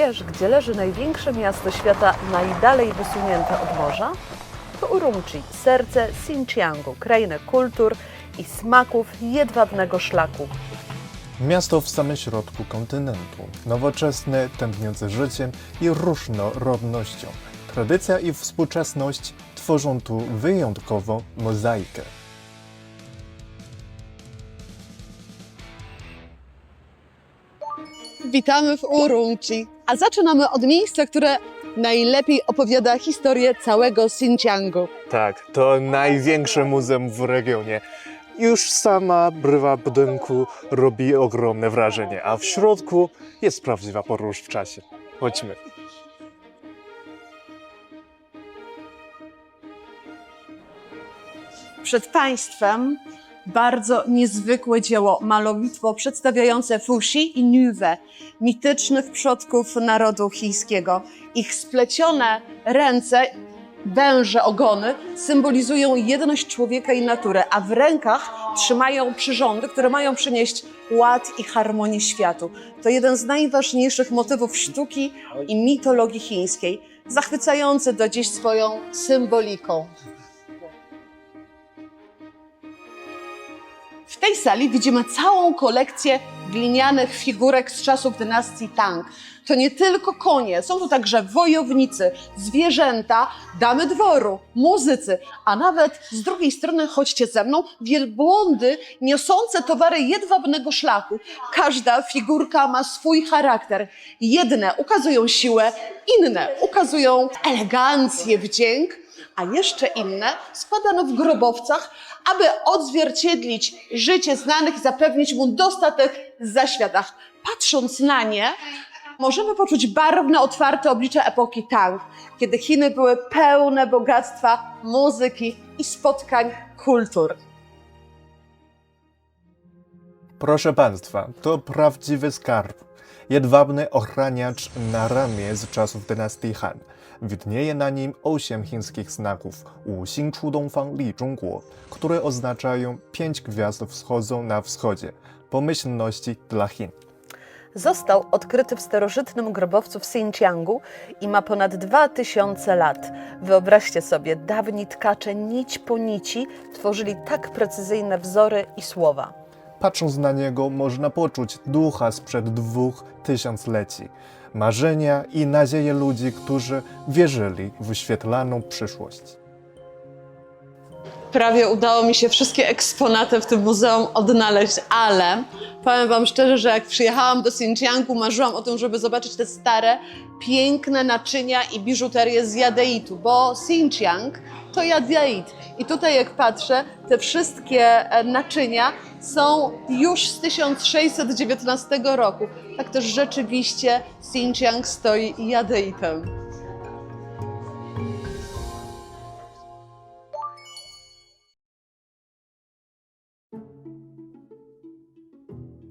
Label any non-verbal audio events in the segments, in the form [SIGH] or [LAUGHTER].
wiesz, gdzie leży największe miasto świata najdalej wysunięte od morza? To Urumqi, serce Xinjiangu, krainę kultur i smaków jedwabnego szlaku. Miasto w samym środku kontynentu, nowoczesne, tętniące życiem i różnorodnością. Tradycja i współczesność tworzą tu wyjątkową mozaikę. Witamy w Urumqi, a zaczynamy od miejsca, które najlepiej opowiada historię całego Xinjiangu. Tak, to największe muzeum w regionie. Już sama brywa budynku robi ogromne wrażenie, a w środku jest prawdziwa podróż w czasie. Chodźmy. Przed Państwem bardzo niezwykłe dzieło, malowidło przedstawiające Fuxi i Nuwe, mitycznych przodków narodu chińskiego. Ich splecione ręce, węże ogony symbolizują jedność człowieka i natury, a w rękach trzymają przyrządy, które mają przynieść ład i harmonię światu. To jeden z najważniejszych motywów sztuki i mitologii chińskiej, zachwycający do dziś swoją symboliką. Sali widzimy całą kolekcję glinianych figurek z czasów dynastii Tang. To nie tylko konie, są tu także wojownicy, zwierzęta, damy dworu, muzycy, a nawet z drugiej strony, chodźcie ze mną, wielbłądy niosące towary jedwabnego szlaku. Każda figurka ma swój charakter. Jedne ukazują siłę, inne ukazują elegancję, wdzięk, a jeszcze inne składano w grobowcach, aby odzwierciedlić życie znanych i zapewnić mu dostatek zaświatach. Patrząc na nie, możemy poczuć barwne, otwarte oblicze epoki Tang, kiedy Chiny były pełne bogactwa muzyki i spotkań kultur. Proszę Państwa, to prawdziwy skarb. Jedwabny ochraniacz na ramię z czasów dynastii Han. Widnieje na nim osiem chińskich znaków Wu Xing Chu Dongfang Li Zhongguo, które oznaczają pięć gwiazd wschodzą na wschodzie, pomyślności dla Chin. Został odkryty w starożytnym grobowcu w Xinjiangu i ma ponad 2000 lat. Wyobraźcie sobie, dawni tkacze nić po nici tworzyli tak precyzyjne wzory i słowa. Patrząc na niego, można poczuć ducha sprzed dwóch tysiącleci, marzenia i nadzieje ludzi, którzy wierzyli w świetlaną przyszłość. Prawie udało mi się wszystkie eksponaty w tym muzeum odnaleźć, ale powiem Wam szczerze, że jak przyjechałam do Xinjiangu, marzyłam o tym, żeby zobaczyć te stare, piękne naczynia i biżuterię z jadeitu, bo Xinjiang to jadeit. I tutaj jak patrzę, te wszystkie e, naczynia są już z 1619 roku. Tak też rzeczywiście Xinjiang stoi jadeitem.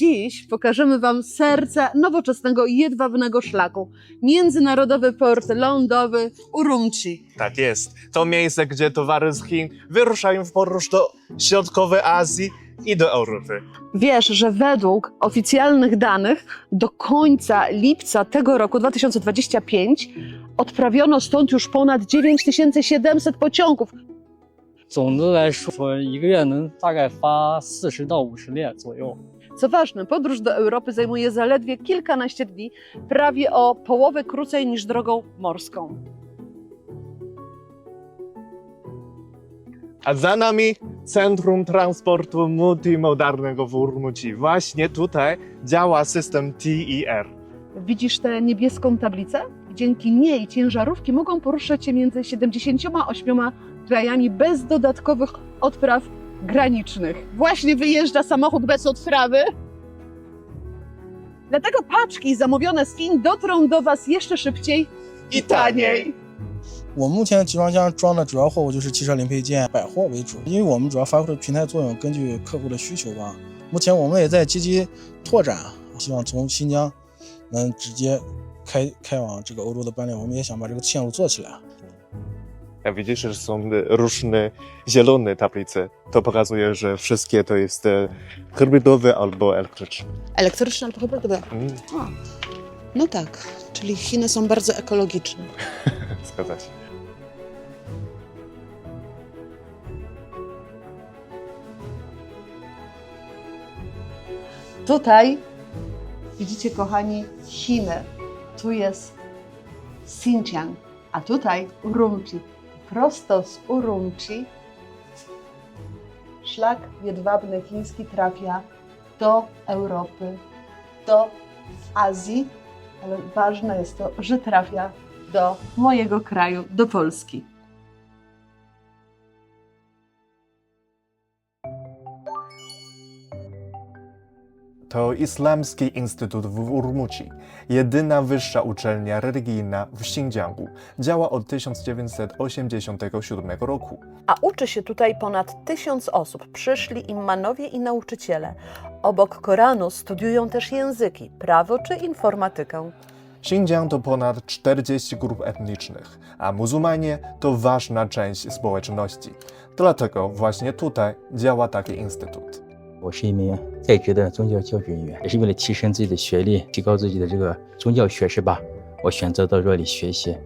Dziś pokażemy Wam serce nowoczesnego jedwabnego szlaku. Międzynarodowy port lądowy w Urumqi. Tak jest. To miejsce, gdzie towary z Chin wyruszają w podróż do środkowej Azji i do Europy. Wiesz, że według oficjalnych danych do końca lipca tego roku 2025 odprawiono stąd już ponad 9700 pociągów. 总的来说，一个月能大概发四十到五十列左右。 Co ważne, podróż do Europy zajmuje zaledwie kilkanaście dni, prawie o połowę krócej niż drogą morską. A za nami Centrum Transportu Multimodalnego w Urumqi. Właśnie tutaj działa system TER. Widzisz tę niebieską tablicę? Dzięki niej ciężarówki mogą poruszać się między 78 krajami bez dodatkowych odpraw granicznych. Właśnie wyjeżdża samochód bez odprawy. Dlatego paczki zamówione z Chin dotrą do Was jeszcze szybciej i taniej. 我目前集装箱装的主要货物就是汽车零配件、百货为主，因为我们主要发挥的平台作用，根据客户的需求吧。目前我们也在积极拓展，希望从新疆能直接开开往这个欧洲的班列，我们也想把这个线路做起来。 Jak widzisz, że są różne zielone tablice. To pokazuje, że wszystkie to jest e, hybrydowe albo elektryczne. Elektryczne albo hybrydowe. Mm. No tak, Czyli Chiny są bardzo ekologiczne. [LAUGHS] Zgadza się. Tutaj widzicie, kochani, Chiny. Tu jest Xinjiang, a tutaj Urumqi. Prosto z Urumqi szlak jedwabny chiński trafia do Europy, do Azji, ale ważne jest to, że trafia do mojego kraju, do Polski. To Islamski Instytut w Urmuci, jedyna wyższa uczelnia religijna w Xinjiangu. Działa od 1987 roku. A uczy się tutaj ponad tysiąc osób. Przyszli imanowie i nauczyciele. Obok Koranu studiują też języki, prawo czy informatykę. Xinjiang to ponad 40 grup etnicznych, a muzułmanie to ważna część społeczności. Dlatego właśnie tutaj działa taki instytut. 我是一名在职的宗教教学人员，也是为了提升自己的学历，提高自己的这个宗教学识吧，我选择到这里学习。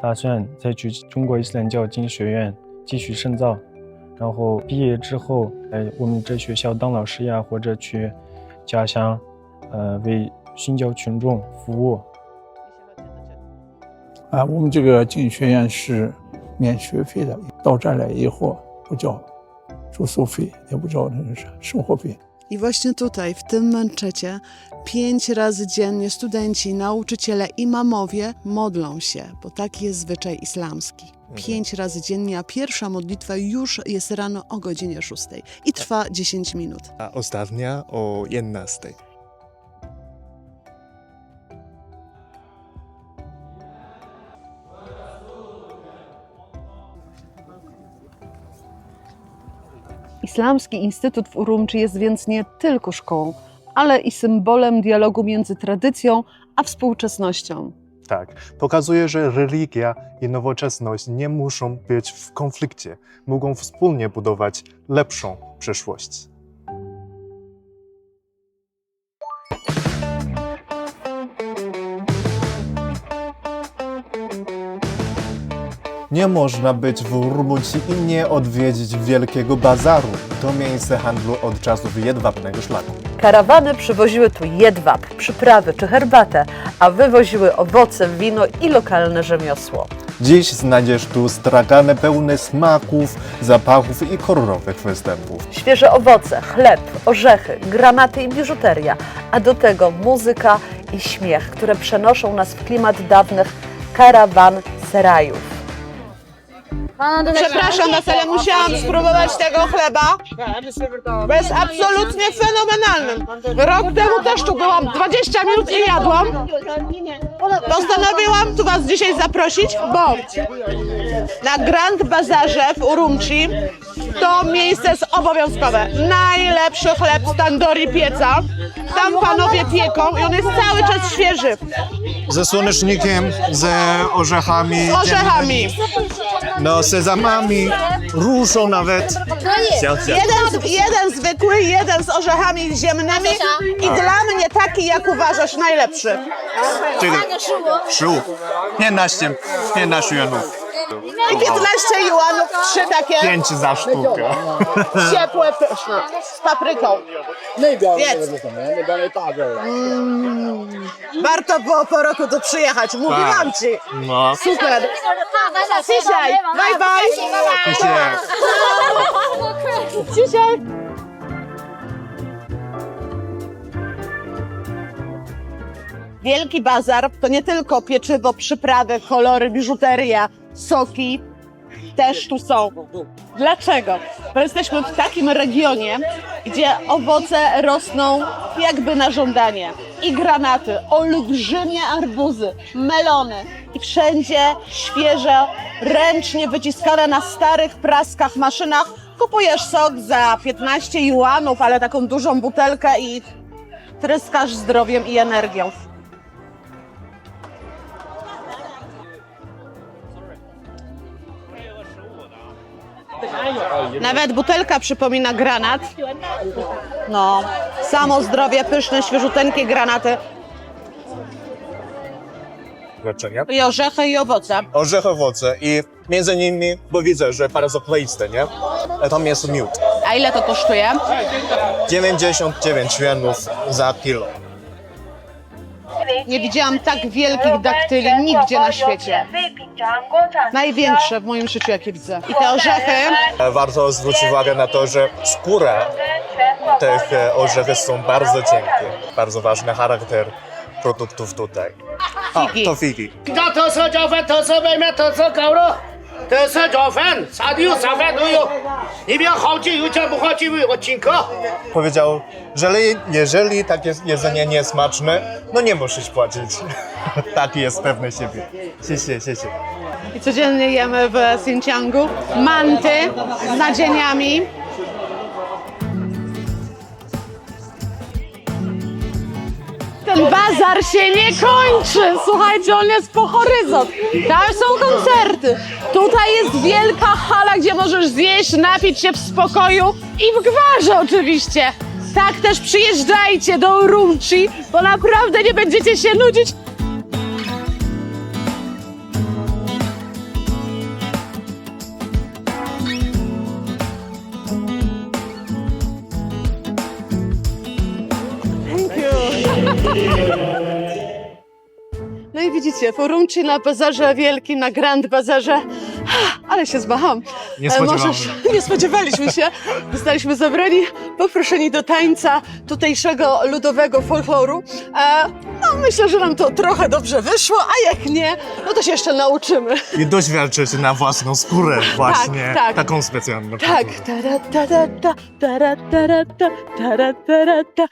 打算再去中国伊斯兰教经学院继续深造，然后毕业之后，来我们这学校当老师呀，或者去家乡，呃，为新教群众服务。啊，我们这个经济学院是免学费的，到这儿来以后不交 住宿费，也不交那个啥生活费。 I właśnie tutaj, w tym męczecie, pięć razy dziennie studenci, nauczyciele, imamowie modlą się, bo taki jest zwyczaj islamski. Pięć razy dziennie, a pierwsza modlitwa już jest rano o godzinie 6 i trwa 10 minut. A ostatnia o 11. Islamski Instytut w Urumqi jest więc nie tylko szkołą, ale i symbolem dialogu między tradycją a współczesnością. Tak, pokazuje, że religia i nowoczesność nie muszą być w konflikcie, mogą wspólnie budować lepszą przyszłość. Nie można być w Urmuci i nie odwiedzić Wielkiego Bazaru. To miejsce handlu od czasów jedwabnego szlaku. Karawany przywoziły tu jedwab, przyprawy czy herbatę, a wywoziły owoce, wino i lokalne rzemiosło. Dziś znajdziesz tu stragany pełne smaków, zapachów i kolorowych występów. Świeże owoce, chleb, orzechy, granaty i biżuteria, a do tego muzyka i śmiech, które przenoszą nas w klimat dawnych karawan serajów. Przepraszam was, ale musiałam spróbować tego chleba, bo jest absolutnie fenomenalny. Rok temu też tu byłam, 20 minut i jadłam. Postanowiłam tu was dzisiaj zaprosić, bo na Grand Bazarze w Urumqi to miejsce jest obowiązkowe. Najlepszy chleb z tandoori pieca. Tam panowie pieką i on jest cały czas świeży, Ze słonecznikiem, ze orzechami, z orzechami. No, sezamami, różą nawet. Siał, siał. Jeden, jeden zwykły, jeden z orzechami ziemnymi i dla mnie taki, jak uważasz, najlepszy. Czyli Szło. szu. Nie naście, nie nasiu Janów. I 15 juanów, trzy takie 5 za sztukę. ciepłe, pyszne, z papryką. Jedz. Mm, Warto było po roku tu przyjechać, mówiłam ci. No. Super. Dzisiaj, bye bye. Dzisiaj. Wielki bazar to nie tylko pieczywo, przyprawy, kolory, biżuteria, soki. Też tu są. Dlaczego? Bo jesteśmy w takim regionie, gdzie owoce rosną jakby na żądanie. I granaty, olbrzymie arbuzy, melony. I wszędzie świeże, ręcznie wyciskane na starych praskach maszynach. Kupujesz sok za 15 juanów, ale taką dużą butelkę i tryskasz zdrowiem i energią. Nawet butelka przypomina granat. No, samo zdrowie, pyszne, świeżuteńkie granaty. rzeczy, nie? I orzechy, i owoce. Orzechy, owoce i między nimi, bo widzę, że bardzo kleiste, nie? Tam jest miód. A ile to kosztuje? 99 yuanów za kilo. Nie widziałam tak wielkich daktyli nigdzie na świecie. Największe w moim życiu, jakie widzę. I te orzechy. E, warto zwrócić uwagę na to, że skóra tych e, orzechów są bardzo cienkie. Bardzo ważny charakter produktów tutaj. O, to figi. Kto to co działa, to co wejmie, to co kauro? 色烤肉、特色早饭，啥都有，啥饭都有。里边好酒有讲不好酒有，我请客。 Powiedział, że le- jeżeli takie jedzenie nie jest smaczne, no nie musisz płacić. [LAUGHS] Taki jest pewny siebie. Siesie, siesie. I codziennie jemy w Xinjiangu manty z nadzieniami. Ten bazar się nie kończy! Słuchajcie, on jest po horyzont. Tam są koncerty. Tutaj jest wielka hala, gdzie możesz zjeść, napić się w spokoju i w gwarze oczywiście. Tak też przyjeżdżajcie do Urumqi, bo naprawdę nie będziecie się nudzić. W Urumqi na bazarze wielkim, na Grand Bazarze, ale się zbaham. Nie E, spodziewałem [LAUGHS] Nie spodziewaliśmy się. Zostaliśmy zabrani, poproszeni do tańca tutejszego ludowego folkloru. E, no myślę, że nam to trochę dobrze wyszło, a jak nie, no to się jeszcze nauczymy. I doświadczyć na własną skórę właśnie tak. taką specjalną. Tak. Tara, tara, ta,